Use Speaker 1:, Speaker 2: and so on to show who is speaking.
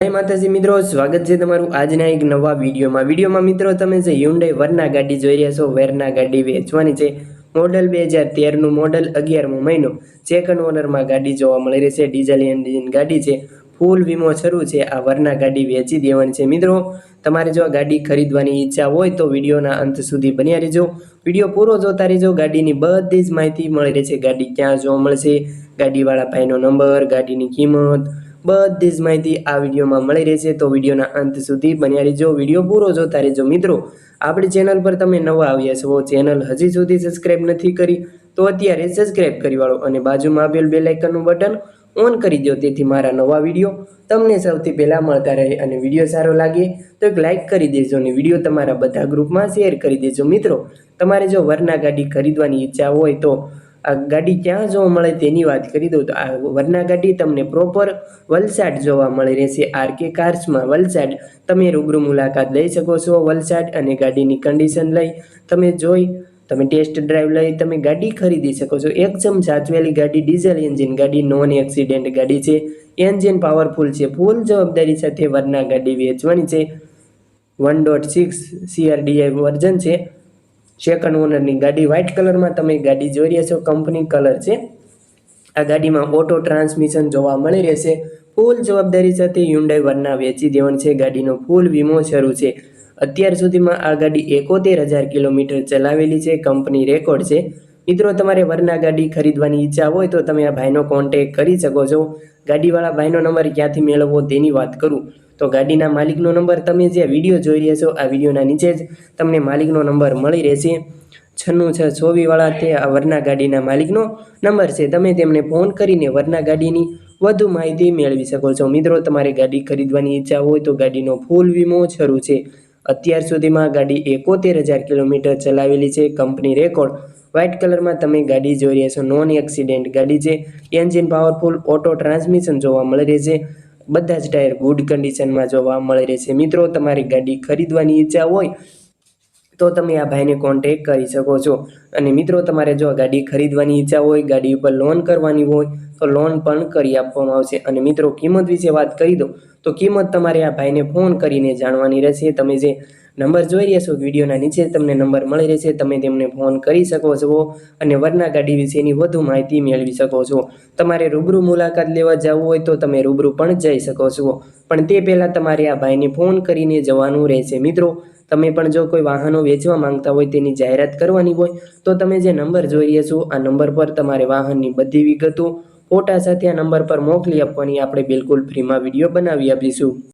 Speaker 1: જય માતાજી, મિત્રો. સ્વાગત છે તમારું આજના એક નવા વિડીયોમાં. વિડીયોમાં, મિત્રો, તમે જે હ્યુન્ડાઈ વરના ગાડી જોઈ રહ્યા છો વેરના ગાડી વેચવાની છે. મોડલ બે હજાર તેરનું મોડલ અગિયારમો મહિનો. સેકન્ડ ઓનરમાં ગાડી જોવા મળી રહી છે. ડીઝલ એન્જિન ગાડી છે. ફૂલ વીમો શરૂ છે. આ વરના ગાડી વેચી દેવાની છે. મિત્રો, તમારે જો આ ગાડી ખરીદવાની ઈચ્છા હોય તો વિડીયોના અંત સુધી બન્યા રહેજો. વીડિયો પૂરો જોતા રહેજો. ગાડીની બધી જ માહિતી મળી રહેશે ગાડી ક્યાં જોવા મળશે? ગાડીવાળા ભાઈનો નંબર, ગાડીની કિંમત બધી જ માહિતી આ વિડીયોમાં મળી રહેશે. તો વિડીયોના અંત સુધી બન્યા રહેજો. વીડિયો પૂરો જોતા રહેજો મિત્રો. આપણી ચેનલ પર તમે નવા આવ્યા છો, ચેનલ હજી સુધી સબસ્ક્રાઈબ નથી કરી, તો અત્યારે સબસ્ક્રાઈબ કરી વાળો અને બાજુમાં આપેલ બે લાઇકનનું બટન ઓન કરી દો તેથી મારા નવા વીડિયો તમને સૌથી પહેલાં મળતા રહે અને વીડિયો સારો લાગે, તો એક લાઇક કરી દેજો અને વીડિયો તમારા બધા ગ્રુપમાં શેર કરી દેજો મિત્રો. તમારે જો વરના ગાડી ખરીદવાની ઈચ્છા હોય તો આ ગાડી ક્યાં જોવા મળે તેની વાત કરી દઉં તો આ વરના ગાડી તમને પ્રોપર વલસાડ જોવા મળી રહેશે. આરકે કાર્સમાં વલસાડ તમે રૂબરૂ મુલાકાત લઈ શકો છો. વલસાડ અને ગાડીની કન્ડિશન લઈ તમે જોઈ, તમે ટેસ્ટ ડ્રાઈવ લઈ તમે ગાડી ખરીદી શકો છો. એકદમ સાચવેલી ગાડી ડીઝલ એન્જિન ગાડી નોન એક્સિડેન્ટ ગાડી છે. એન્જિન પાવરફુલ છે. ફૂલ જવાબદારી સાથે વરના ગાડી વેચવાની છે. One dot six CRDI version છે. સેકન્ડ ઓનરની ગાડી વ્હાઇટ કલરમાં તમે ગાડી જોઈ રહ્યા છો. કંપની કલર છે. આ ગાડીમાં ઓટો ટ્રાન્સમિશન જોવા મળી રહેશે. ફૂલ જવાબદારી સાથે હ્યુન્ડાઈ વરના વેચી દેવાનું છે. ગાડીનો ફૂલ વીમો શરૂ છે. અત્યાર સુધીમાં આ ગાડી એકોતેર હજાર કિલોમીટર ચલાવેલી છે. કંપની રેકોર્ડ છે. મિત્રો, તમારે વરના ગાડી ખરીદવાની ઈચ્છા હોય તો તમે આ ભાઈનો કોન્ટેક કરી શકો છો. ગાડીવાળા ભાઈનો નંબર ક્યાંથી મેળવવો તેની વાત કરું. તો ગાડીના માલિકનો નંબર તમે જે વીડિયો જોઈ રહ્યા છો, આ વિડીયોના નીચે જ તમને માલિકનો નંબર મળી રહેશે. છન્નું છ છોવીવાળા તે આ વરના ગાડીના માલિકનો નંબર છે. તમે તેમને ફોન કરીને વરના ગાડીની વધુ માહિતી મેળવી શકો છો. મિત્રો, તમારે ગાડી ખરીદવાની ઈચ્છા હોય તો ગાડીનો ફૂલ વીમો શરૂ છે. અત્યાર સુધીમાં ગાડી એકોતેર હજાર કિલોમીટર ચલાવેલી છે. કંપની રેકોર્ડ વ્હાઇટ કલરમાં તમે ગાડી જોઈ રહ્યા છો. નોન એક્સિડેન્ટ ગાડી છે. એન્જિન પાવરફુલ ઓટો ટ્રાન્સમિશન જોવા મળી રહેશે બધા જ ટાયર ગુડ કન્ડિશનમાં જોવા મળી રહેશે મિત્રો તમારી ગાડી ખરીદવાની ઈચ્છા હોય તો તમે આ ભાઈને કોન્ટેક કરી શકો છો. અને મિત્રો, તમારે જો ગાડી ખરીદવાની ઈચ્છા હોય, ગાડી ઉપર લોન કરવાની હોય, તો લોન પણ કરી આપવામાં આવશે. અને મિત્રો, કિંમત વિશે વાત કરી દો તો કિંમત તમારે આ ભાઈને ફોન કરીને જાણવાની રહેશે. તમે જે નંબર જોઈ રહ્યા છો, વિડીયોના નીચે તમને નંબર મળી રહેશે. તમે તેમને ફોન કરી શકો છો અને વરના ગાડી વિશેની વધુ માહિતી મેળવી શકો છો. તમારે રૂબરૂ મુલાકાત લેવા જવું હોય, તો તમે રૂબરૂ પણ જઈ શકો છો. પણ તે પહેલાં તમારે આ ભાઈને ફોન કરીને જવાનું રહેશે. મિત્રો તમે પણ જો કોઈ વાહનો વેચવા માંગતા હોય તેની જાહેરાત કરવાની હોય, તો તમે જે નંબર જોઈ રહ્યા છો, આ નંબર પર તમારે વાહનની બધી વિગતો ફોટા સાથે આ નંબર પર મોકલી આપવાની. આપણે બિલકુલ ફ્રીમાં વીડિયો બનાવી આપીશું.